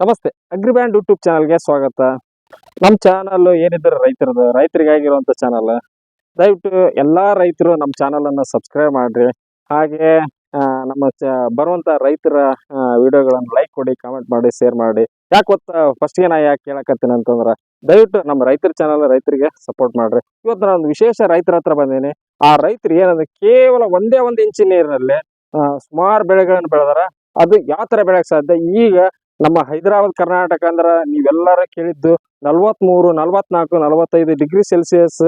ನಮಸ್ತೆ ಅಗ್ರಿಬ್ಯಾಂಡ್ ಯೂಟ್ಯೂಬ್ ಚಾನಲ್ಗೆ ಸ್ವಾಗತ. ನಮ್ಮ ಚಾನಲ್ ಏನಿದ್ರೆ ರೈತರದು ರೈತರಿಗಾಗಿರುವಂತ ಚಾನಲ್ ದಯವಿಟ್ಟು ಎಲ್ಲಾ ರೈತರು ನಮ್ಮ ಚಾನಲ್ ಅನ್ನ ಸಬ್ಸ್ಕ್ರೈಬ್ ಮಾಡ್ರಿ. ಹಾಗೆ ನಮ್ಮ ಚ ಬರುವಂತ ರೈತರ ವಿಡಿಯೋಗಳನ್ನು ಲೈಕ್ ಕೊಡಿ ಕಾಮೆಂಟ್ ಮಾಡಿ ಶೇರ್ ಮಾಡಿ. ಯಾಕೆ ಗೊತ್ತಾ? ಫಸ್ಟ್ಗೆ ನಾ ಯಾಕೆ ಕೇಳಕತ್ತೀನಿ ಅಂತಂದ್ರ, ದಯವಿಟ್ಟು ನಮ್ಮ ರೈತರ ಚಾನಲ್ ರೈತರಿಗೆ ಸಪೋರ್ಟ್ ಮಾಡ್ರಿ. ಇವತ್ತು ನಾನು ಒಂದು ವಿಶೇಷ ರೈತರ ಹತ್ರ ಬಂದೀನಿ. ಆ ರೈತರು ಏನಂದ್ರೆ, ಕೇವಲ ಒಂದೇ ಒಂದು ಇಂಚಿನ ನೀರಿನಲ್ಲಿ ಸುಮಾರು ಬೆಳೆಗಳನ್ನು ಬೆಳೆದಾರ. ಅದು ಯಾವ ತರ ಬೆಳೆಯಕ್ ಸಾಧ್ಯ? ಈಗ ನಮ್ಮ ಹೈದರಾಬಾದ್, ಕರ್ನಾಟಕ ಅಂದ್ರ ನೀವೆಲ್ಲರೂ ಕೇಳಿದ್ದು ನಲ್ವತ್ಮೂರು, ನಲ್ವತ್ನಾಲ್ಕು, ನಲವತ್ತೈದು ಡಿಗ್ರಿ ಸೆಲ್ಸಿಯಸ್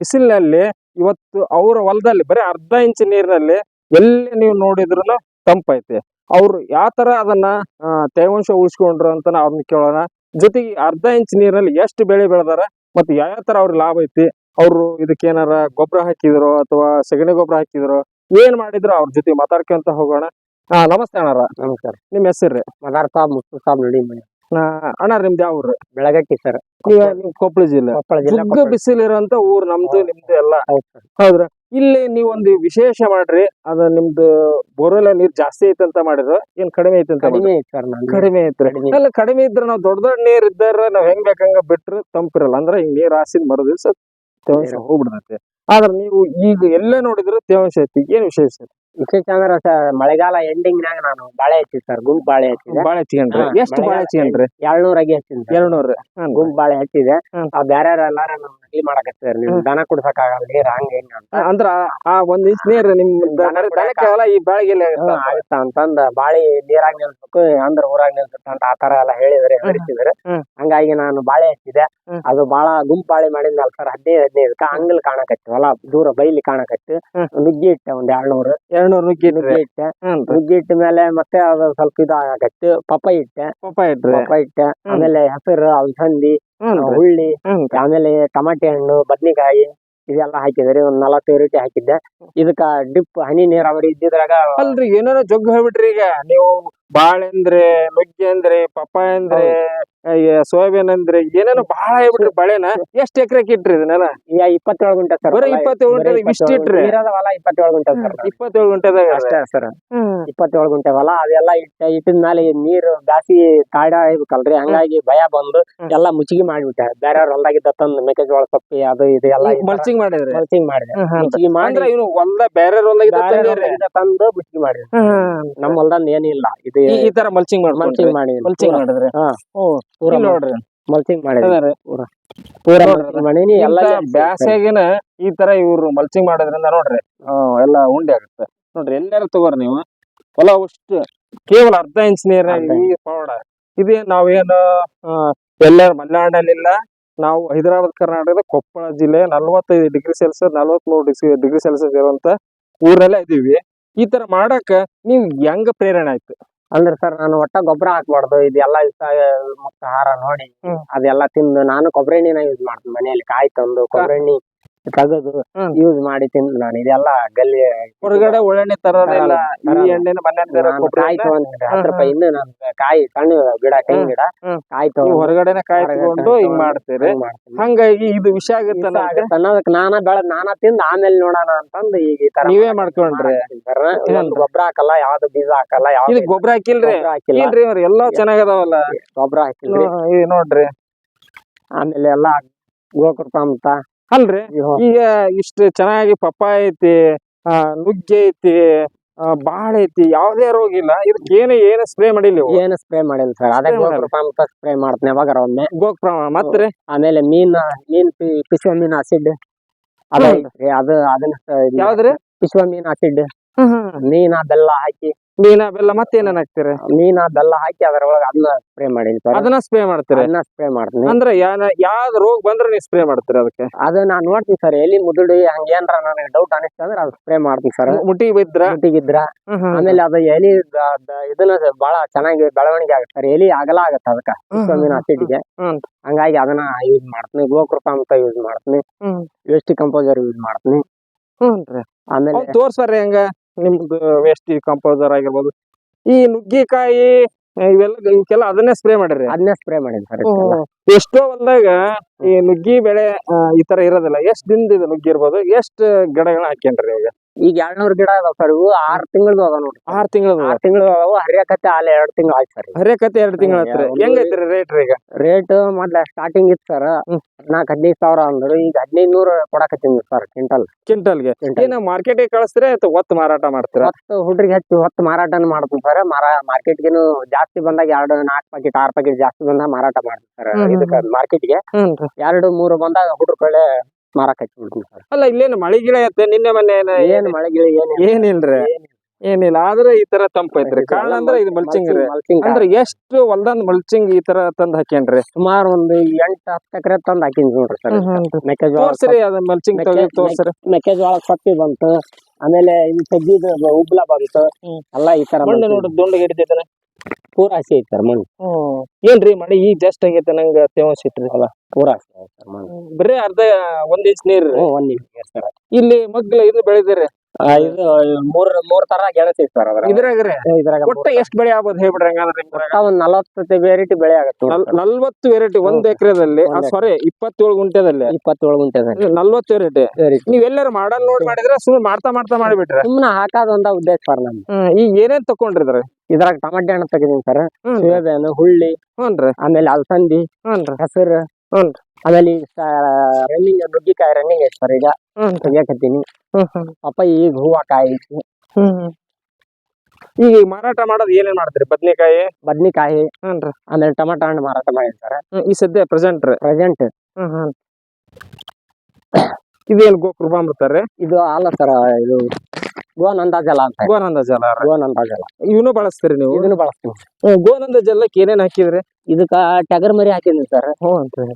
ಬಿಸಿಲಿನಲ್ಲಿ. ಇವತ್ತು ಅವರ ಹೊಲದಲ್ಲಿ, ಬರೀ ಅರ್ಧ ಇಂಚ್ ನೀರಿನಲ್ಲಿ ಎಲ್ಲಿ ನೀವು ನೋಡಿದ್ರು ತಂಪೈತೆ. ಅವ್ರು ಯಾವ ತರ ಅದನ್ನ ತೇವಾಂಶ ಉಳಿಸ್ಕೊಂಡ್ರು ಅಂತ ಅವ್ರನ್ನ ಕೇಳೋಣ. ಜೊತೆಗೆ ಅರ್ಧ ಇಂಚ್ ನೀರಿನಲ್ಲಿ ಎಷ್ಟು ಬೆಳೆ ಬೆಳೆದಾರ ಮತ್ತೆ ಯಾವ ತರ ಅವ್ರಿಗೆ ಲಾಭ ಐತಿ, ಅವ್ರು ಇದಕ್ಕೆ ಏನಾರ ಗೊಬ್ಬರ ಹಾಕಿದ್ರು ಅಥವಾ ಸಗಣಿ ಗೊಬ್ಬರ ಹಾಕಿದ್ರು, ಏನ್ ಮಾಡಿದ್ರು ಅವ್ರ ಜೊತೆ ಮಾತಾಡ್ಕೊಂತ ಹೋಗೋಣ. ಹಾ ನಮಸ್ತೆ ಅಣ್ಣಾರ ನಮಸ್ಕಾರ. ನಿಮ್ ಹೆಸರು ಮದಾರ್ ಸಾಬ್ ಮುಸ್ತು ಸಾಬ್ ನಡಿ ಮನೆ. ಅಣ್ಣ ನಿಮ್ದು ಯಾವ ಊರು? ಬೆಳಗಟ್ಟಿ ಸರ್. ನೀವ್ ಕೊಪ್ಪಳ ಜಿಲ್ಲೆ? ಕೊಪ್ಪಳ ಜಿಲ್ಲೆ ಜುಗ್ಗ ಬಿಸಿಲಿರುವಂತ ಊರ್ ನಮ್ದು. ನಿಮ್ದು ಎಲ್ಲ. ಹೌದು ಸರ್. ಹೌದ್ರ? ಇಲ್ಲಿ ನೀವೊಂದು ಒಂದು ವಿಶೇಷ ಮಾಡ್ರಿ. ಅದ ನಿಮ್ದು ಬೋರ್ವೆಲ್ ನೀರ್ ಜಾಸ್ತಿ ಐತೆ ಅಂತ ಮಾಡಿದ್ರು. ಏನ್ ಕಡಿಮೆ ಐತೆ ಅಂತ ಕಡಿಮೆ ಐತಿ ಸರ್ ನಾನು ಕಡಿಮೆ ಐತ್ರಿ. ಕಡಿಮೆ ಅಲ್ಲ ಕಡಿಮೆ ಇದ್ರ ನಾವ್ ದೊಡ್ಡ ದೊಡ್ಡ ನೀರ್ ಇದ್ದಾರ ನಾವ್ ಹೆಂಗ್ ಬೇಕಂಗ ಬಿಟ್ರೆ ತಂಪಿರಲ್ಲ. ಅಂದ್ರ ಹಿಂಗ್ ನೀರ್ ಹಾಸಿದ್ ಮರು ದಿವ್ಸ ತೇವಾಂಶ. ಹೋಗ್ಬಿಡ್ತೈತಿ. ಆದ್ರ ನೀವು ಈಗ ಎಲ್ಲೇ ನೋಡಿದ್ರು ತೇವಾಂಶ ಐತಿ. ಏನ್ ವಿಶೇಷ? ವಿಶೇಷ ಅಂದ್ರ ಸರ್ ಮಳೆಗಾಲ ಎಂಡಿಂಗ್ ನಾಗ ನಾನು ಬಾಳೆ ಹಚ್ಚಿ ಸರ್ ಗುಂಪ್ ಬಾಳೆ ಹಚ್ಚಿದೆ. ಬಾಳೆ ಹಚ್ಕೊಂಡ್ರಿ ಹಾ, ಎಷ್ಟು ಬಾಳೆ ಹಚ್ಕೊಂಡ್ರಿ ಏಳ್ನೂರ ಅಗಿ ಹಚ್ಚಿನಿ ಸರ್. ಎರಡ್ನೂರು ಗುಂಪ್ ಬಾಳೆ ಹಚ್ಚಿದೆ. ಹ್ಮ್. ಆ ಬ್ಯಾರೆ ಎಲ್ಲಾರ ನಮ್ ನಕಲಿ ಮಾಡಕತ್ತಿದಾರೆ ನೀವು. ದನ ಕುಡ್ಸಕ್ ಆಗಲ್ಲ ನೀರ್ ಹಂಗ ಹಿಂಗ ಅಂತ. ಅಂದ್ರ ಆ ಒಂದ್ ಇಂಚ್ ನೀರ್ ನಿಮ್ ದನ ದನಕ್ಕೆ ಅಲ್ಲ ಈ ಬೆಳಗ್ಗೆ ಆಗುತ್ತ ಅಂತಂದ ಬಾಳಿ ನೀರಾಗ ನಿಲ್ಸ್ಬೇಕು ಅಂದ್ರ ಊರಾಗ ನಿಲ್ಸುತ್ತ ಅಂತ ಆತರ ಎಲ್ಲ ಹೇಳಿದ್ರೆ ಹೇಳಿದ್ರೆ ಹ್ಮ್. ಹಂಗಾಗಿ ನಾನು ಬಾಳೆ ಹಚ್ಚಿದೆ. ಹ್ಮ್. ಅದು ಬಾಳ ಗುಂಪ್ ಬಾಳೆ ಮಾಡಿದ್ನಲ್ಲ ಸರ್ ಹದಿನೈದು ಹದಿನೈದಕ್ಕ ಅಂಗಲ್ ಕಾಣಕತ್ತಿ ಹೊಲ ದೂರ ಬೈಲಿ ಕಾಣಕತ್ತಿ. ಹ್ಮ್. ನುಗ್ಗಿ ಇಟ್ಟೆ ಒಂದ್ ಏಳ್ನೂರು ಎರಡ್ನೂರು ನುಗ್ಗಿ ನುಗ್ಗಿ ಇಟ್ಟೆ. ನುಗ್ಗಿ ಇಟ್ಟ ಮೇಲೆ ಮತ್ತೆ ಅದು ಸ್ವಲ್ಪ ಇದಾಗತ್ತೆ ಪಪ್ಪಾಯಿ ಇಟ್ಟೆ. ಪಪ್ಪಾಯಿ ಇಟ್ರೆ. ಪಪ್ಪಾಯಿ ಇಟ್ಟೆ. ಆಮೇಲೆ ಹೆಸರು ಅಲಸಂದಿ ಹುಳ್ಳಿ ಆಮೇಲೆ ಟಮಾಟೆ ಹಣ್ಣು ಬದ್ನಿಕಾಯಿ ಇದೆಲ್ಲ ಹಾಕಿದ್ರಿ ಒಂದ್ ನಲವತ್ತು ವೆರೈಟಿ ಹಾಕಿದ್ದೆ. ಇದಕ್ಕ ಡಿಪ್ ಹನಿ ನೀರಾವರಿ ಇದ್ದಿದ್ರಾಗ ಅಲ್ರಿ ಏನಾರ ಜಗ್ಗು ಹೇಳ್ಬಿಟ್ರಿ ಈಗ. ನೀವು ಬಾಳೆ ಅಂದ್ರೆ ನುಗ್ಗೆ ಅಂದ್ರೆ ಪಪ್ಪಾಯ ಅಂದ್ರೆ ಸೋಯಾಬೀನ್ ಅಂದ್ರೆ ಏನೇನೋ ಬಹಳ ಹೇಳ್ಬಿಟ್ರಿ ಬಳೆನ. ಎಷ್ಟ್ ಎಕರೆಕ್ ಇಟ್ರಿ ಇದನ್ನೆಲ್ಲ? ಇಪ್ಪತ್ತೇಳು ಗುಂಟೆ ಸರ್ ಬರೀ ಇಪ್ಪತ್ತೇಳು ಗುಂಟೆ ಇಷ್ಟ ಇಟ್ರಿ? ಹೊಲ ಇಪ್ಪತ್ತೇಳು ಗುಂಟೆ ಸರ್ ಇಪ್ಪತ್ತೇಳು ಗುಂಟೆದಾಗ ಅಷ್ಟೇ ಸರ್. ಇಪ್ಪತ್ತೇಳು ಗುಂಟೆ ಹೊಲ ಅದೆಲ್ಲ ಇಟ್ಟ ಇಟ್ಟಿದ ಮೇಲೆ ನೀರು ಬ್ಯಾಸಿ ಕಾಡ ಇರ್ಬೇಕಲ್ರಿ. ಹಂಗಾಗಿ ಭಯ ಬಂದು. ಎಲ್ಲಾ ಮುಚ್ಚಿಗೆ ಮಾಡ್ಬಿಟ್ಟೆ. ಬೇರೆಯವ್ರ ಹೊಲ್ದಾಗಿದ್ದ ತಂದು ಮೆಕ್ಕೆಜೋಳ ಸೊಪ್ಪಿ ಅದು ಇದು ಎಲ್ಲ ಮಲ್ಚಿಂಗ್ ಮಾಡಿದ್ರೆ? ಮಲ್ಚಿಂಗ್ ಮಾಡಿದ್ರೆ. ಮುಚ್ಚಿಗೆ ಮಾಡಿ. ಇವ್ನು ಹೊಲ್ದ ಬೇರೆ ಹೊಲ್ದಾಗ ಹೊಲ್ದಾಗಿದ್ದ ತಂದು ಮುಚ್ಚಿಗೆ ಮಾಡಿದೆ ನಮ್ಮ ಹೊಲ್ದಂದ ಏನಿಲ್ಲ. ಇದು ಈ ತರ ಮಲ್ಚಿಂಗ್ ಮಾಡಿ ಮಲ್ಚಿಂಗ್ ಮಾಡಿ ಮಲ್ಚಿಂಗ್ ಮಾಡಿದ್ರಿ. ಓ ಪೂರ ನೋಡ್ರಿ. ಮಲ್ಚಿಂಗ್ ಮಾಡಿದ್ರೆ. ಪೂರ. ಎಲ್ಲ ಇಂಥ ಈ ತರ ಇವ್ರು ಮಲ್ಚಿಂಗ್ ಮಾಡೋದ್ರಿಂದ ನೋಡ್ರಿ. ಎಲ್ಲ ಉಂಡೆ ಆಗುತ್ತೆ. ನೋಡ್ರಿ ಎಲ್ಲಾರು ತಗೋರಿ ನೀವು. ಹೊಲ ಅಷ್ಟು ಕೇವಲ ಅರ್ಧ ಇಂಚ್ ಅರ್ಧ ಈ ಪೌಡ ಇದೇ ನಾವೇನು ಎಲ್ಲಾರು ಮಲೆನಾಡಲ್ಲಿಲ್ಲ. ನಾವು ಹೈದರಾಬಾದ್ ಕರ್ನಾಟಕದ ಕೊಪ್ಪಳ ಜಿಲ್ಲೆ ನಲ್ವತ್ತೈದು ಡಿಗ್ರಿ ಸೆಲ್ಸಿಯಸ್ ನಲವತ್ಮೂರು ಡಿಗ್ರಿ ಡಿಗ್ರಿ ಸೆಲ್ಸಿಯಸ್ ಇರುವಂತ ಊರಲ್ಲೇ ಇದೀವಿ. ಈ ತರ ಮಾಡಾಕ ನೀವ್ ಹೆಂಗ ಪ್ರೇರಣೆ ಆಯ್ತು? ಅಂದ್ರೆ ಸರ್ ನಾನು ಒಟ್ಟ ಗೊಬ್ಬರ ಹಾಕ್ಬಾರ್ದು. ಇದೆಲ್ಲ ಇಷ್ಟ ಮುಕ್ತ ಆಹಾರ ನೋಡಿ. ಅದೆಲ್ಲ ತಿಂದು ನಾನು ಕೊಬ್ಬರಿ ಎಣ್ಣಿನ ಯೂಸ್ ಮಾಡ್ತೀನಿ ಮನೆಯಲ್ಲಿ. ಕಾಯಿ ತಂದು ಕೊಬ್ಬರಿ ಎಣ್ಣೆ ತೆಗೆದು ಹ್ಮ್. ಯೂಸ್ ಮಾಡಿ ತಿಂದು ನಾನು. ಇದೆಲ್ಲ ಗಲ್ಲಿ ಹೊರಗಡೆ ಒಳ್ಳೆಣ್ಣೆ ತರೋದಿಲ್ಲ ಈ ತರಲ್ಲ. ಎಣ್ಣೆನ ಮನೆ ನಾನು ಕಾಯಿ ತಗೊಂಡ್ರೆ ಹತ್ತು ರೂಪಾಯಿ ಇನ್ನು ನಾನು ಕಾಯಿ ಸಣ್ಣ ಗಿಡ ಕೈ ಗಿಡ ಹ್ಮ್. ಕಾಯಿ ತಗೊಂಡು ಹೊರಗಡೆನೆ ಕಾಯಿ ಹೊರಗಡೆ ತಗೊಂಡು ಕಾಯಿ ಹಿಂಗ್ ತಗೊಂಡು ಮಾಡ್ತೀರಿ? ಹಂಗ್ ಮಾಡ್ತೀನಿ. ಹಂಗಾಗಿ ಇದು ವಿಷ ಆಗುತ್ತಲ್ಲ ಇಷ್ಟ ಅನ್ನೋದಕ್ಕೆ ಆಗತ್ತೆ ಅನ್ನೋದಕ್ಕೆ ನಾನ ಬೆಳೆದ್ ನಾನ ತಿಂದ್ ಆಮೇಲೆ ನೋಡೋಣ ಅಂತಂದು ಈಗ ಈ ತರ ನೀವೇ ಮಾಡ್ಕೊಂಡ್ರಿ. ಗೊಬ್ಬರ ಹಾಕಲ್ಲ ಯಾವ್ದು ಬೀಜ ಹಾಕಲ್ಲ ಯಾವ್ದು ಗೊಬ್ಬರ ಹಾಕಿಲ್ರಿ? ಹಾಕಿಲ್ರಿ ಹಾಕಿಲ್ಲ. ರೀ ಇವ್ರು ಎಲ್ಲಾ ಚೆನ್ನಾಗದಾವಲ್ಲ? ಗೊಬ್ಬರ ಹಾಕಿಲ್ರಿ. ಈ ನೋಡ್ರಿ. ಆಮೇಲೆ ಎಲ್ಲಾ ಗೋಕೃಪ ಅಂತ ಅಲ್ರಿ? ಈಗ ಇಷ್ಟು ಚೆನ್ನಾಗಿ ಪಪ್ಪಾಯ ಐತಿ ನುಗ್ಗೆ ಐತಿ ಬಾಳ ಐತಿ ಯಾವ್ದೇ ರೋಗ ಇಲ್ಲ. ಇದಕ್ಕೆ ಏನು ಏನು ಸ್ಪ್ರೇ ಮಾಡಿಲ್ಲ. ಏನು ಸ್ಪ್ರೇ ಮಾಡಿಲ್ಲ ಸರ್ ಅದಕ್ಕೆ. ಸ್ಪ್ರೇ ಮಾಡ್ತೀನಿ ಯಾವಾಗಾರ ಒಮ್ಮೆ. ಗೋಕ್ ಪ್ರಮಾಣ ಮತ್ರಿ ಆಮೇಲೆ ಮೀನ್ ಮೀನ್ ಪಿಸುವ ಪಿಶ್ವ ಮೀನ್ ಆಸಿಡ್ ಅದ ಅದು ಅದನ್ನ ಯಾವ್ದ್ರಿ? ಪಿಶ್ವ ಮೀನ್ ಆಸಿಡ್ ಮೀನ ಬೆಲ್ಲ ಹಾಕಿ. ಮೀನ ಬೆಲ್ಲ ಮತ್ತೆ ಏನೇನ್ ಹಾಕ್ತಿರಿ? ಮೀನ ಬೆಲ್ಲ ಹಾಕಿ ಅದ್ರೊಳಗೆ ಅದನ್ನ ಸ್ಪ್ರೇ ಮಾಡೀನಿ ಸರ್. ಅದನ್ನ ಸ್ಪ್ರೇ ಮಾಡ್ತೀರಿ? ಅದನ್ನ ಸ್ಪ್ರೇ ಮಾಡ್ತೀನಿ. ಅಂದ್ರೆ ಯಾವ್ದು ರೋಗ ಬಂದ್ರೆ ನೀವು ಸ್ಪ್ರೇ ಮಾಡ್ತೀರಿ ಅದಕ್ಕೆ? ಅದ ನಾನ್ ನೋಡ್ತೀನಿ ಸರ್. ಎಲ್ಲಿ ಮುದುಡಿ ಹಂಗೇನ್ರ ನನಗೆ ಡೌಟ್ ಅನಿಸ್ತ ಅದ್ ಅದು ಸ್ಪ್ರೇ ಮಾಡ್ತೀನಿ ಸರ್. ಮುಟ್ಟಿ ಬಿದ್ರ? ಮುಟ್ಟಿಗಿದ್ರ? ಆಮೇಲೆ ಅದು ಎಲಿ ಇದನ್ನ ಬಹಳ ಚೆನ್ನಾಗಿ ಬೆಳವಣಿಗೆ ಆಗುತ್ತೆ ಸರ್. ಎಲಿ ಅಗಲ ಆಗತ್ತೆ ಅದಕ್ಕೆ. ಮೀನ್ ಆಸಿಡ್ಗೆ. ಹಂಗಾಗಿ ಅದನ್ನ ಯೂಸ್ ಮಾಡ್ತೀನಿ. ಗೋಕೃತ ಅಂತ ಯೂಸ್ ಮಾಡ್ತೀನಿ. ವೇಸ್ಟ್ ಕಂಪೋಸರ್ ಯೂಸ್ ಮಾಡ್ತೀನಿ. ಆಮೇಲೆ ತೋರ್ಸ್ರಿ ಹೆಂಗ. ನಿಮ್ದು ವೇಸ್ಟ್ ಕಂಪೋಸರ್ ಆಗಿರ್ಬೋದು. ಈ ನುಗ್ಗಿಕಾಯಿ ಇವೆಲ್ಲ ಇವಕ್ಕೆಲ್ಲ ಅದನ್ನೇ ಸ್ಪ್ರೇ ಮಾಡಿರಿ ಅದನ್ನೇ ಸ್ಪ್ರೇ ಮಾಡಿದ್ರೆ ಸರ್ ಎಷ್ಟೋ ಹೊಲ್ದಾಗ ಈ ನುಗ್ಗಿ ಬೆಳೆ ಈ ತರ ಇರೋದಿಲ್ಲ. ಎಷ್ಟ್ ದಿನದ ನುಗ್ಗಿ ಇರ್ಬೋದು ಎಷ್ಟ್ ಗಿಡಗಳನ್ನ ಹಾಕ್ಯನ್ರಿ ಈಗ ಈಗ ಎರಡ್ನೂರ್ ಗಿಡ ಅದಾವ ಸರ್ ಇವು ಆರ್ ತಿಂಗಳದು ಅದಾವ ನೋಡ್ರಿ ಆರ್ ತಿಂಗಳ ಆರ್ ತಿಂಗಳು ಅದಾವ ಹರಿಯಕತ್ತೆ ಅಲ್ಲಿ ಎರಡ್ ತಿಂಗಳು ಆಯ್ತು ಸರ್. ಹರಿಯಕತ್ತೆ ಎರಡ್ ತಿಂಗಳ ಹತ್ರ ಹೆಂಗೈತ್ರಿ ರೇಟ್ ಈಗ? ರೇಟ್ ಮೊದ್ಲ ಸ್ಟಾರ್ಟಿಂಗ್ ಇತ್ತು ಸರ್ ನಾಕ್ ಹದಿನೈದು ಸಾವಿರ ಅಂದ್ರು ಈಗ ಹದಿನೈದು ನೂರು ಕೊಡಕತ್ತೀನಿ ಸರ್ ಕ್ವಿಂಟಲ್. ಕ್ವಿಂಟಲ್ಗೆ? ಕ್ವಿಂಟಲ್ ಏನ ಮಾರ್ಕೆಟಿಗೆ ಕಳಿಸ್ತಾರೆ ಅಥವಾ ಹೊತ್ತು ಮಾರಾಟ ಮಾಡ್ತೀರಾ? ಹೊತ್ತು ಹುಡ್ರಿಗೆ ಹಚ್ಚಿ ಹೊತ್ತು ಮಾರಾಟನ ಮಾಡ್ತೀನಿ ಸರ್ ಮಾರ ಮಾರ್ಕೆಟ್ಗೆನು ಜಾಸ್ತಿ ಬಂದಾಗ ಎರಡು ನಾಲ್ಕು ಪ್ಯಾಕೆಟ್ ಆರ್ ಪ್ಯಾಕೆಟ್ ಜಾಸ್ತಿ ಬಂದಾಗ ಮಾರಾಟ ಮಾಡ್ತೀನಿ ಸರ್ ಇದಕ್ಕೆ ಮಾರ್ಕೆಟ್ಗೆ ಎರಡು ಮೂರು ಬಂದಾಗ ಹುಡ್ರು ಕಡೆ ಮಾರಾಕ ಹಚ್ಚಿಬಿಡ್ತೀನಿ ಸರ್. ಅಲ್ಲ ಇಲ್ಲೇನು ಮಳಿ ಗಿಳ ಐತೆ ನಿನ್ನೆ ಮೊನ್ನೆ ಏನ ಏನ್ ಮಳೆ ಗಿಳಿ ಏನ್ ಏನಿಲ್ರಿ? ಏನಿಲ್ಲ ಆದ್ರೆ ಈ ತರ ತಂಪ ಐತ್ರಿ. ಕಾರಣ ಅಂದ್ರೆ ಇದು ಮಲ್ಚಿಂಗ್ ರೀ. ಮಲ್ಚಿಂಗ್ ಅಂದ್ರೆ ಎಷ್ಟು ಹೊಲ್ದಂದ್ ಮಲ್ಚಿಂಗ್ ಈ ತರ ತಂದ್ ಹಾಕೇನ್ರಿ ಸುಮಾರು ಒಂದು ಎಂಟು ಹತ್ತು ಎಕರೆ ತಂದ್ ಹಾಕಿನ್ ನೋಡ್ರಿ ಸರ್. ಮೆಕ್ಕೆಜೋಳ ತೋರ್ಸ್ರಿ ಅದ ಮಲ್ಚಿಂಗ್ ತೋರ್ಸ್ರಿ. ಮೆಕ್ಕೆಜೋಳ ಸತ್ತಿ ಬಂತು. ಆಮೇಲೆ ಇದು ಸಜ್ಜಿದ ಉಬ್ಲ ಬಂತು. ಅಲ್ಲ ಎಲ್ಲ ಈ ತರ ನೋಡಿ ದುಂಡ್ ಹಿಡಿತೈತನ ಪೂರ ಹಸಿ ಐತಿ ಸರ್ ಮಣ್ಣು ಏನ್ರಿ ಮಳೆ ಈಗ ಜಸ್ಟ್ ಆಗೈತೆ ನಂಗ ತೇವಾಂಶ ಇಟ್ರಿ. ಹೊಲ ಪೂರ ಹಸಿ ಐತಿ ಸರ್ ಮಣ್ಣು ಬರೀ ಅರ್ಧ ಒಂದ್ ಇಂಚ್ ನೀರ್ ಒಂದ್ ಇಂಚ್ ನೀರ್ ಸರ್. ಇಲ್ಲಿ ಮಗ್ಲ ಇದು ಬೆಳೆದಿರಿ? ಇದು ಮೂರ್ ಮೂರ್ ತರ ಗೆಳತಿ ಸರ್ ಇದ್ರಾಗ್ರಿ? ಇದ್ರಾಗ ಒಟ್ಟ ಎಷ್ಟ್ ಬೆಳೆ ಆಗ್ಬೋದು ಹೇಳ್ಬಿಡ್ರಿ ಹಂಗಂದ್ರೆ ಒಂದ್ ನಲವತ್ತು ವೆರೈಟಿ ಬೆಳೆ ಆಗತ್ತೆ ನಲ್- ನಲ್ವತ್ತು ವೆರೈಟಿ ಒಂದ್. ಎಕರೆದಲ್ಲಿ ಸಾರಿ ಇಪ್ಪತ್ತೇಳು ಗುಂಟೆದಲ್ಲಿ. ಇಪ್ಪತ್ತೇಳು ಗುಂಟೆ ಅದ ನಲ್ವತ್ತು ವೆರೈಟಿ ನೀವ್ ಎಲ್ಲಾರು ಮಾಡಲ್ ನೋಡಿ ಮಾಡಿದ್ರೆ ಸುಮ್ಮನೆ ಮಾಡ್ತಾ ಮಾಡ್ತಾ ಮಾಡಿಬಿಟ್ರೆ. ಸುಮ್ನ ಹಾಕಾದ ಒಂದ ಉದ್ದೇಶ ಸರ್ ಈಗ ಏನೇನ್ ತಕೊಂಡ್ರಿದ್ರಿ ಇದ್ರಾಗ ಟಮಾಟೆ ಹಣ್ಣು ತೆಗಿದೀನಿ ಸರ್. ಹ್ಞೂ ಹುಳ್ಳಿ ಹ್ಞೂನ್ರಿ. ಆಮೇಲೆ ಅಲಸಂದಿ ಹ್ಞೂನ್ರಿ. ಹೆಸರು. ಹ್ಞೂನ್ರಿ. ಆಮೇಲೆ ಈಗ ರನ್ನಿಂಗ್ ನುಗ್ಗಿಕಾಯಿ ರನ್ನಿಂಗ್ ಐತಿ ಸರ್ ಈಗ ತೆಗಿಯಾಕತ್ತೀನಿ ತೆಗಿಯಕತ್ತೀನಿ ಹ್ಮ್ ಹ್ಮ್. ಪಪ್ಪ ಈಗ ಹೂವ ಕಾಯಿ ಹ್ಮ್. ಈಗ ಈ ಮಾರಾಟ ಮಾಡೋದು ಏನೇನ್ ಮಾಡ್ತೀರಿ? ಬದ್ನೆಕಾಯಿ? ಬದ್ನಿಕಾಯಿ. ಹ್ಞೂನ್ರಿ. ಆಮೇಲೆ ಟಮಾಟ ಹಣ್ಣು ಮಾರಾಟ ಮಾಡಿರ್ತಾರೆ ಸರ್. ಹ್ಮ್, ಈ ಸದ್ಯ ಪ್ರೆಸೆಂಟ್ ರೀ. ಪ್ರೆಸೆಂಟ್. ಹ್ಮ್ ಹ್ಮ್. ಇದೇನ್ ಗೋಕೃಪಾಮೃತ ರೀ? ಇದು ಆಲ ಸರ್ ಇದು ಗೋನಂದ ಜಲ ಅಂತ ಗೋನಂದ ಜಲ ಗೋನಂದ ಜಲ. ಇವನು ಬಳಸ್ತೀರಿ ನೀವು? ಇದನ್ನು ಬಳಸ್ತೀನಿ ಹ್ಮ್, ಗೋನಂದ ಜಲಕ್ಕೆ ಏನೇನ್ ಹಾಕಿದ್ರಿ? ಇದಕ್ಕ ಟಗರ್ ಮರಿ ಹಾಕಿದ್ವಿ ಸರ್.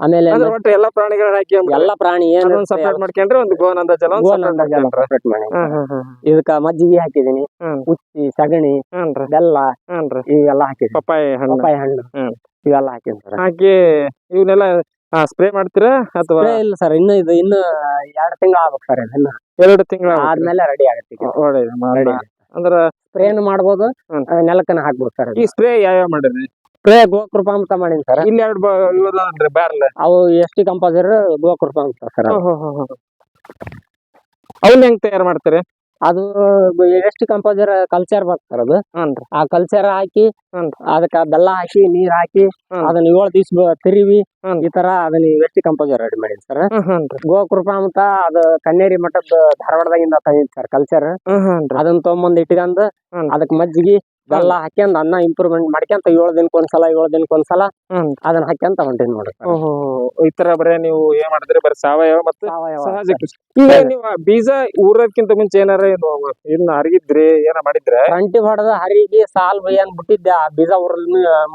ಆಮೇಲೆ ಒಟ್ಟು ಎಲ್ಲಾ ಪ್ರಾಣಿಗಳನ್ನ ಹಾಕಿ ಎಲ್ಲಾ ಪ್ರಾಣಿ ಏನು ಸಪ್ರೇಟ್ ಮಾಡ್ಕೊಂಡ್ರೆ ಒಂದು ಗೋನಂದ ಜಲ ಗೋನಂದ ಜಲ ಮಾಡ್ಕೊಂಡ್ರೆ. ಮಾಡಿ. ಇದಕ್ಕ ಮಜ್ಜಿಗೆ ಹಾಕಿದೀನಿ. ಉಚ್ಚಿ ಸಗಣಿ ಬೆಲ್ಲ ಇವೆಲ್ಲ ಹಾಕಿದ್ವಿ ಪಪ್ಪಾಯಿ ಹಣ್ಣು. ಪಪ್ಪಾಯಿ ಹಣ್ಣು. ಇವೆಲ್ಲ ಹಾಕಿದ್ವಿ ಹಾಕಿ ಇವನ್ನೆಲ್ಲ ಸ್ಪ್ರೇ ಮಾಡ್ತೀರಾ ಅಥವಾ ಇಲ್ಲ ಸರ್ ಇನ್ನು ಇದು ಇನ್ನು ಎರಡು ತಿಂಗಳು ಆಗ್ಬೇಕು ಸರ್ ಇನ್ನು. ಎರಡು ತಿಂಗಳ ಆದ್ಮೇಲೆ ರೆಡಿ ಆಗುತ್ತೆ ಈಗ. ರೆಡಿ ಅಂದ್ರ ಸ್ಪ್ರೇನು ಮಾಡ್ಬೋದು ನೆಲಕ್ಕನ ಹಾಕ್ಬೋದು ಸರ್ ಈ ಸ್ಪ್ರೇ ಯಾವ ಮಾಡಿದ್ರಿ? ಸ್ಪ್ರೇ ಗೋಕೃಪ ಅಂತ ಮಾಡೀನಿ ಸರ್ ಇಲ್ಲಿ ಎರಡು ಇವದ್ರಿ ಬ್ಯಾರಲ್ ಅವು ಎಸ್ ಟಿ ಕಂಪೋಸರ್ ಗೋಕೃಪ ಅಂತ ಸರ್ ಅವನ್ನ ಹೆಂಗ್ ತಯಾರು ಮಾಡ್ತೀರಿ? ಅದು ಎಷ್ಟ್ ಕಂಪೋಸರ್ ಕಲ್ಚರ್ ಬರ್ತಾರ ಅದು? ಆ ಕಲ್ಚರ್ ಹಾಕಿ ಅದಕ್ಕ ಬೆಲ್ಲ ಹಾಕಿ ನೀರ್ ಹಾಕಿ ಅದನ್ನ ಏಳು ದಿವ್ಸ ತಿರುವಿ. ಈ ತರ ಅದನ್ನ ವೆಸ್ಟ್ ಕಂಪೋಸರ್ ರೆಡಿ ಮಾಡಿದ್ ಸರ್ ಗೋಕೃಪ ಅಂತ ಅದು ಕನ್ನೇರಿ ಮಠದ ಧಾರವಾಡದಾಗಿಂದ ತಂದಿದ್ ಸರ್ ಕಲ್ಚರ್ ಅದನ್ನ ತಗೊಂಬಂದ್ ಇಟ್ಕೊಂಡ್ ಹ್ಮ್. ಅದಕ್ ಮಜ್ಜಿಗೆ ಬೆಲ್ಲ ಹಾಕ್ಯಂದ್ ಅನ್ನ ಇಂಪ್ರೂವ್ಮೆಂಟ್ ಮಾಡ್ಕೊಂತ ಏಳು ದಿನಕ್ಕೆ ಒಂದ್ಸಲ ಏಳು ದಿನಕ್ಕೆ ಒಂದ್ಸಲ. ಅದನ್ನ ಹಾಕ್ಯಂತ ಹೊಂಟೇನ್ ನೋಡ್ರಿ. ಓಹೋ. ಈ ತರ ಬರೇ ನೀವು ಏನ್ ಮಾಡಿದ್ರಿ? ಬರೀ ಸಾವಯವ ಮತ್ತೆ ಸಾವಯವ. ಸಹಜ ಕೃಷಿ. ಈಗ ನೀವು ಆ ಬೀಜ ಊರೋದ್ಕಿಂತ ಮುಂಚೆ ಏನಾರ ಏನು ಇನ್ನ ಹರಿಗಿದ್ರಿ ಏನ ಮಾಡಿದ್ರೆ? ರಂಟಿ ಹೊಡೆದ ಹರಿಗಿ ಸಾಲ್ ಏನ್ ಬಿಟ್ಟಿದ್ದೆ ಆ ಬೀಜ ಊರ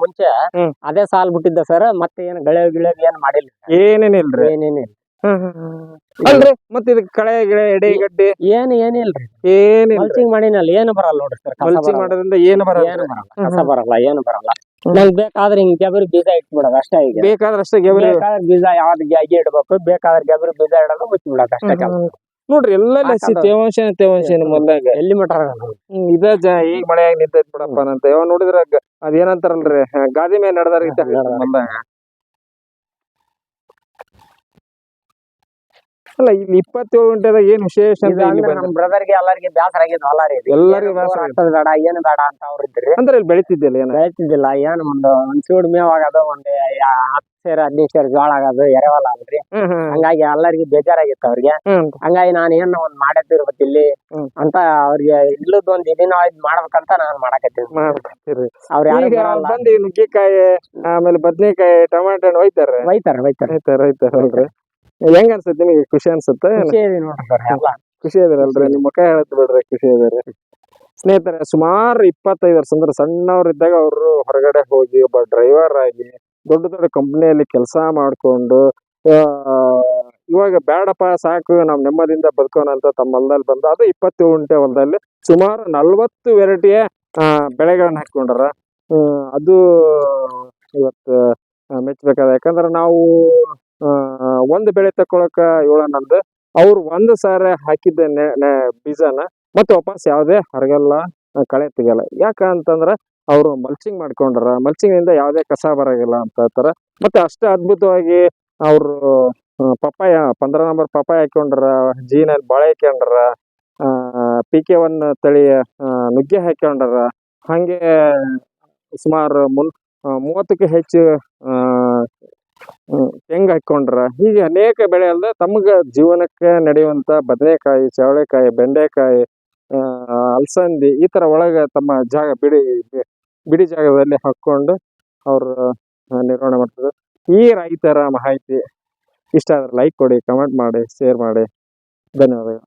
ಮುಂಚೆ ಹ್ಮ್. ಅದೇ ಸಾಲ್ ಬಿಟ್ಟಿದ್ದೆ ಸರ್ ಮತ್ತೆ ಏನ್ ಗಳೆ ಗಿಳೆ ಏನ್ ಮಾಡಿಲ್ಲ ಏನೇನಿಲ್ರಿ ಏನೇನಿಲ್ಲ ಅಲ್ರಿ ಮತ್ತೆ ಇದಕ್ ಕಳೆ ಗಿಳೆ ಎಡೆ ಗಡ್ಡೆ ಏನ್ ಏನಿಲ್ರಿ ಏನ್ ಮಲ್ಚಿಂಗ್ ಮಾಡಿನಲ್ಲ ಏನು ಬರಲ್ಲ ನೋಡ್ರಿ ಸರ್ ಮಲ್ಚಿಂಗ್ ಮಾಡೋದ್ರಿಂದ ಏನು ಬರಲ್ಲ. ಏನು ಬರಲ್ಲ ಕಸ ಬರಲ್ಲ ಏನು ಬರಲ್ಲ. ನಂಗ್ ಬೇಕಾದ್ರೆ ಹಿಂಗ್ ಗೆಬರಿ ಬೀಜ ಇಟ್ಬಿಡೋದು ಅಷ್ಟೇ ಈಗ. ಬೇಕಾದ್ರೆ ಅಷ್ಟೇ ಗೆಬರಿ ಬೇಕಾದ್ರೆ ಬೀಜ ಯಾವ್ದು ಗ್ಯಾಗಿ ಇಡ್ಬೇಕು ಬೇಕಾದ್ರೆ ಗೆಬರಿ ಬೀಜ ಇಡೋದು ಮುಚ್ಚಿ ಬಿಡೋದು ಅಷ್ಟೇ ಕೆಲಸ. ನೋಡ್ರಿ ಎಲ್ಲ ಲಸಿ. ತೇವಾಂಶ ತೇವಾಂಶ ಹೊಲ್ದಾಗ ಎಲ್ಲಿ ಹ್ಮ್, ಇದ ಜ ಈಗ ಮಳೆಯಾಗ ನಿಂತೈತ್ ಬಿಡಪ್ಪ ಅಂತ. ಯಾವ ನೋಡಿದ್ರ ಅದೇನಂತಾರಲ್ರಿ ಗಾದಿ ಮೇಲೆ ನಡೆದಾರ ಇದ್ದ ನಡೆದಾರ. ಹೊಲ್ದಾಗ ಅಲ್ಲ ಇಲ್ಲಿ ಇಪ್ಪತ್ತೇಳು ಗಂಟೆದಾಗ ಏನ್ ವಿಶೇಷ ಇಲ್ಲಿ ಬಂದ ನಮ್ ಬ್ರದರ್ಗೆ ಎಲ್ಲರಿಗೆ ಬೇಸರ ಆಗಿದ್ ಹೊಲ ರೀ ಇದು. ಎಲ್ಲರಿಗೂ ಬೇಸರ ಬೋರ್ ಹಾಕ್ಸೋದ್ ಬೇಡ ಏನು ಬೇಡ ಅಂತ ಅವ್ರು ಇದ್ರಿ. ಅಂದ್ರೆ ಇಲ್ಲಿ ಬೆಳಿತಿದ್ದಿಲ್ಲ ಏನ? ಬೆಳಿತಿದ್ದಿಲ್ಲ ಏನು ಒಂದು ಒಂದ್ ಸೂಡ್ ಮೇವ್ ಆಗೋದು ಒಂದ್ ಯಾ- ಹತ್ತ್ ಸೇರ್ ಹದಿನೈದು ಸೇರ್ ಜೋಳ ಆಗೋದು ಹ್ಮ್ ಹ್ಮ್ ಹಂಗಾಗಿ ಎಲ್ಲರಿಗೂ ಬೇಜಾರಾಗಿತ್ತು ಅವ್ರಿಗೆ. ಹ್ಮ್. ಹಂಗಾಗಿ ನಾನು ಏನ್ ಒಂದ್ ಮಾಡತ್ತಿರ್ಬೇಕು ಇಲ್ಲಿ ಹ್ಮ್. ಅಂತ ಅವ್ರಿಗೆ ಇಲ್ಲದ ಒಂದ್ ಇದನ್ನ ಇದ್ ಮಾಡ್ಬೇಕಂತ ನಾನ್ ಮಾಡಕತ್ತೀನಿ. ಮಾಡ್ತೀರಿ ಅವ್ರ ಯಾರು ಈಗ ಬರಲ್ಲ. ಬಂದು ಈ ನುಗ್ಗೆಕಾಯಿ ಆಮೇಲೆ ಬದ್ನೆಕಾಯಿ ಟೊಮಾಟೊ ಹಣ್ಣು ಒಯ್ತಾರ ಒಯ್ತಾರ ಒಯ್ತಾರ ರೈತ ರೈತ ಅಲ್ರಿ ಹೆಂಗ ಅನ್ಸುತ್ತೆ ನಿಮಗೆ? ಖುಷಿ ಅನ್ಸುತ್ತೆ ಖುಷಿ ಇದೆ ಅಲ್ರಿ ನಿಮ್ಮ ಮುಖ ಹೇಳುತ್ತೆ ಬಿಡ್ರಿ ಖುಷಿ ಇದಾರೆ ಸ್ನೇಹಿತರೆ ಸುಮಾರು ಇಪ್ಪತ್ತೈದು ವರ್ಷ ಅಂದ್ರೆ ಸಣ್ಣವ್ರಿದ್ದಾಗ ಅವರು ಹೊರಗಡೆ ಹೋಗಿ ಒಬ್ಬ ಡ್ರೈವರ್ ಆಗಿ ದೊಡ್ಡ ದೊಡ್ಡ ಕಂಪ್ನಿಯಲ್ಲಿ ಕೆಲಸ ಮಾಡ್ಕೊಂಡು ಆ, ಇವಾಗ ಬೇಡಪ್ಪ ಸಾಕು ನಾವು ನೆಮ್ಮದಿಯಿಂದ ಬದುಕೋಣ ಅಂತ ತಮ್ಮ ಹೊಲದಲ್ಲಿ ಬಂದು ಅದು ಇಪ್ಪತ್ತು ಉಂಟೆ ಹೊಲದಲ್ಲಿ ಸುಮಾರು ನಲ್ವತ್ತು ವೆರೈಟಿಯ ಬೆಳೆಗಳನ್ನ ಹಾಕೊಂಡಾರ ಅದು ಇವತ್ತು ಮೆಚ್ಚಬೇಕಾದ ಯಾಕಂದ್ರೆ ನಾವು ಒಂದು ಬೆಳೆ ತಕೊಳಕ ಏಳನಂದು ಅವ್ರು ಒಂದ್ ಸಾರ ಹಾಕಿದ್ದ ಬೀಜನ ಮತ್ತೆ ವಾಪಸ್ ಯಾವುದೇ ಹರಗಲ್ಲ, ಕಳೆ ತೆಗಿಯಲ್ಲ. ಯಾಕ ಅಂತಂದ್ರ ಅವರು ಮಲ್ಚಿಂಗ್ ಮಾಡ್ಕೊಂಡ್ರ ಮಲ್ಚಿಂಗ್ ಇಂದ ಯಾವ್ದೇ ಕಸ ಬರಗಿಲ್ಲ ಅಂತ ಹೇಳ್ತಾರ. ಮತ್ತೆ ಅಷ್ಟೇ ಅದ್ಭುತವಾಗಿ ಅವರು ಪಪ್ಪಾಯ, ಪಂದ್ರ ನಂಬರ್ ಪಪ್ಪಾಯ ಹಾಕೊಂಡ್ರ ಜೀನಲ್ಲಿ ಬಾಳೆ ಹಾಕೊಂಡ್ರ ಪಿ ಕೆ ಒನ್ ತಳಿಯ ನುಗ್ಗೆ ಹಾಕೊಂಡ್ರ ಹಂಗೆ ಸುಮಾರು ಮುನ್ ಮೂವತ್ತಕ್ಕೆ ಹೆಚ್ಚು ಆ, ಹಾಕೊಂಡ್ರ. ಹೀಗೆ ಅನೇಕ ಬೆಳೆ ಅಲ್ಲದೆ ತಮ್ಗ ಜೀವನಕ್ಕೆ ನಡೆಯುವಂತ ಬದನೆಕಾಯಿ ಚವಳೆಕಾಯಿ ಬೆಂಡೆಕಾಯಿ ಅಲಸಂದಿ ಈ ತರ ಒಳಗ ತಮ್ಮ ಜಾಗ ಬಿಡಿ ಬಿಡಿ ಜಾಗದಲ್ಲಿ ಹಾಕೊಂಡು ಅವರು ನಿರ್ವಹಣೆ ಮಾಡ್ತಾರೆ ಈ ರೈತರ ಮಾಹಿತಿ ಇಷ್ಟ ಆದ್ರೆ ಲೈಕ್ ಕೊಡಿ ಕಮೆಂಟ್ ಮಾಡಿ ಶೇರ್ ಮಾಡಿ. ಧನ್ಯವಾದಗಳು.